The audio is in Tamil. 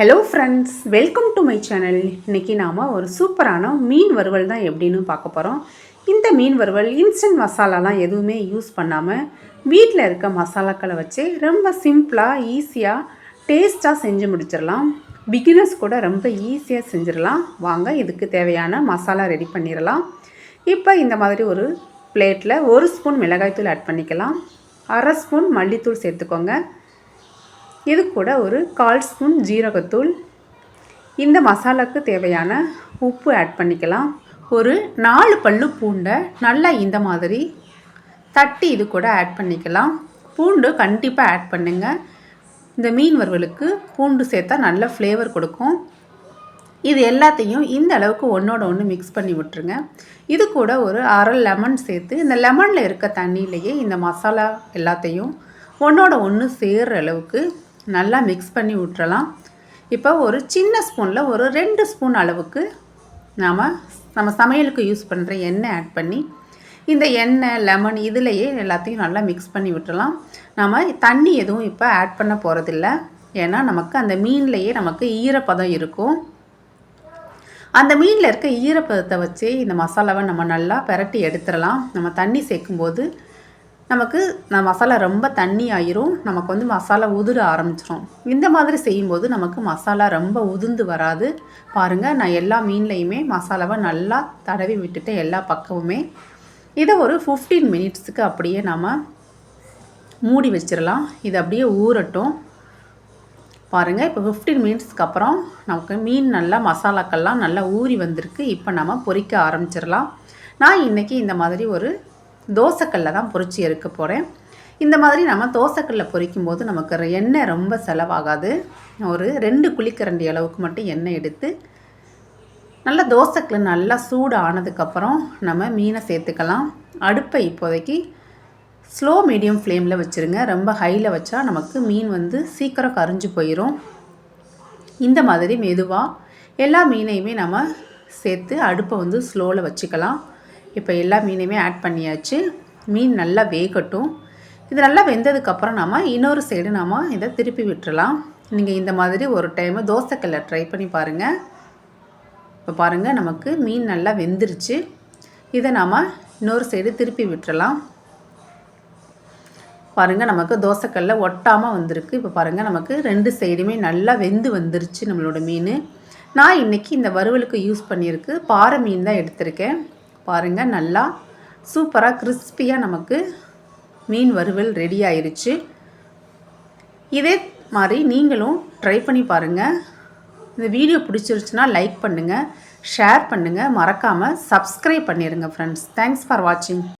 Hello friends welcome to my channel இன்றைக்கி நாம் ஒரு சூப்பரான மீன் வறுவல் தான் எப்படின்னு பார்க்க போகிறோம் இந்த மீன் வறுவல் இன்ஸ்டன்ட் மசாலாலாம் எதுவுமே யூஸ் பண்ணாமல் வீட்டில் இருக்க மசாலாக்களை வச்சு ரொம்ப சிம்பிளாக ஈஸியாக டேஸ்ட்டாக செஞ்சு முடிச்சிடலாம். பிகினர்ஸ் கூட ரொம்ப ஈஸியாக செஞ்சிடலாம். வாங்க இதுக்கு தேவையான மசாலா ரெடி பண்ணிடலாம். இப்போ இந்த மாதிரி ஒரு பிளேட்டில் ஒரு ஸ்பூன் மிளகாய்த்தூள் ஆட் பண்ணிக்கலாம். அரை ஸ்பூன் மல்லித்தூள் சேர்த்துக்கோங்க. இது கூட ஒரு கால் ஸ்பூன் ஜீரகத்தூள். இந்த மசாலாவுக்கு தேவையான உப்பு ஆட் பண்ணிக்கலாம். ஒரு நாலு பல்லு பூண்டை நல்லா இந்த மாதிரி தட்டி இது கூட ஆட் பண்ணிக்கலாம். பூண்டு கண்டிப்பாக ஆட் பண்ணுங்கள் இந்த மீன் வறுவலுக்கு பூண்டு சேர்த்தா நல்ல ஃப்ளேவர் கொடுக்கும். இது எல்லாத்தையும் இந்த அளவுக்கு ஒன்றோட ஒன்று மிக்ஸ் பண்ணி விட்டுருங்க. இது கூட ஒரு அரை லெமன் சேர்த்து இந்த லெமனில் இருக்க தண்ணியிலையே இந்த மசாலா எல்லாத்தையும் ஒன்றோட ஒன்று சேர்கிற அளவுக்கு நல்லா மிக்ஸ் பண்ணி விட்டுறலாம் இப்போ ஒரு சின்ன ஸ்பூனில் ஒரு ரெண்டு ஸ்பூன் அளவுக்கு நாம் நம்ம சமையலுக்கு யூஸ் பண்ணுற எண்ணெய் ஆட் பண்ணி இந்த எண்ணெய் லெமன் இதுலேயே எல்லாத்தையும் நல்லா மிக்ஸ் பண்ணி விட்டுலாம் நம்ம தண்ணி எதுவும் இப்போ ஆட் பண்ண போகிறதில்ல ஏன்னா நமக்கு அந்த மீன்லேயே நமக்கு ஈரப்பதம் இருக்கும். அந்த மீனில் இருக்க ஈரப்பதத்தை வச்சு இந்த மசாலாவை நம்ம நல்லா பரட்டி எடுத்துடலாம். நம்ம தண்ணி சேர்க்கும்போது நமக்கு நான் மசாலா ரொம்ப தண்ணி ஆயிரும் நமக்கு வந்து மசாலா உதிர ஆரம்பிச்சிரும். இந்த மாதிரி செய்யும்போது நமக்கு மசாலா ரொம்ப உதிர்ந்து வராது. பாருங்கள் நான் எல்லா மீன்லேயுமே மசாலாவை நல்லா தடவி விட்டுட்டேன் எல்லா பக்கமுமே இதை ஒரு ஃபிஃப்டீன் மினிட்ஸுக்கு அப்படியே நம்ம மூடி வச்சிடலாம் இது அப்படியே ஊறட்டும். பாருங்கள் இப்போ ஃபிஃப்டீன் மினிட்ஸ்க்கு அப்புறம் நமக்கு மீன் நல்லா மசாலாக்கள்லாம் நல்லா ஊறி வந்திருக்கு. இப்போ நம்ம பொரிக்க ஆரம்பிச்சிடலாம் நான் இன்றைக்கி இந்த மாதிரி ஒரு தோசைக்கல்ல தான் பொறிச்சு எடுக்க போகிறேன் இந்த மாதிரி நம்ம தோசைக்கல்ல பொரிக்கும் போது நமக்கு எண்ணெய் ரொம்ப செலவாகாது. ஒரு ரெண்டு குழிக்கரண்டி அளவுக்கு மட்டும் எண்ணெய் எடுத்து நல்லா தோசைக்கல் நல்லா சூடு ஆனதுக்கப்புறம் நம்ம மீனை சேர்த்துக்கலாம். அடுப்பை இப்போதைக்கு ஸ்லோ மீடியம் ஃப்ளேமில் வச்சுருங்க. ரொம்ப ஹையில் வச்சா நமக்கு மீன் வந்து சீக்கிரம் கரிஞ்சு போயிடும் இந்த மாதிரி மெதுவாக எல்லா மீனையுமே நம்ம சேர்த்து அடுப்பை வந்து ஸ்லோவில் வச்சுக்கலாம். இப்போ எல்லா மீனையுமே ஆட் பண்ணியாச்சு. மீன் நல்லா வேகட்டும். இது நல்லா வெந்ததுக்கப்புறம் நாம் இன்னொரு சைடு நாம் இதை திருப்பி விட்டுறலாம். நீங்கள் இந்த மாதிரி ஒரு டைமு தோசைக்கல்ல ட்ரை பண்ணி பாருங்கள் இப்போ பாருங்கள் நமக்கு மீன் நல்லா வெந்துருச்சு. இதை நாம் இன்னொரு சைடு திருப்பி விட்டுறலாம். பாருங்கள் நமக்கு தோசைக்கல்ல ஒட்டாமல் வந்திருக்கு. இப்போ பாருங்கள் நமக்கு ரெண்டு சைடுமே நல்லா வெந்து வந்துருச்சு நம்மளோட மீன். நான் இன்றைக்கி இந்த வறுவலுக்கு யூஸ் பண்ணியிருக்கு. பாறை மீன் தான் எடுத்திருக்கேன். பாருங்கள் நல்லா சூப்பராக கிறிஸ்பியாக நமக்கு மீன் வறுவல் ரெடி ஆயிடுச்சு இதே மாதிரி நீங்களும் ட்ரை பண்ணி பாருங்கள் இந்த வீடியோ பிடிச்சிருச்சுன்னா லைக் பண்ணுங்கள் ஷேர் பண்ணுங்கள் மறக்காமல் சப்ஸ்கிரைப் பண்ணிடுங்க ஃப்ரெண்ட்ஸ் தேங்க்ஸ் ஃபார் வாட்சிங்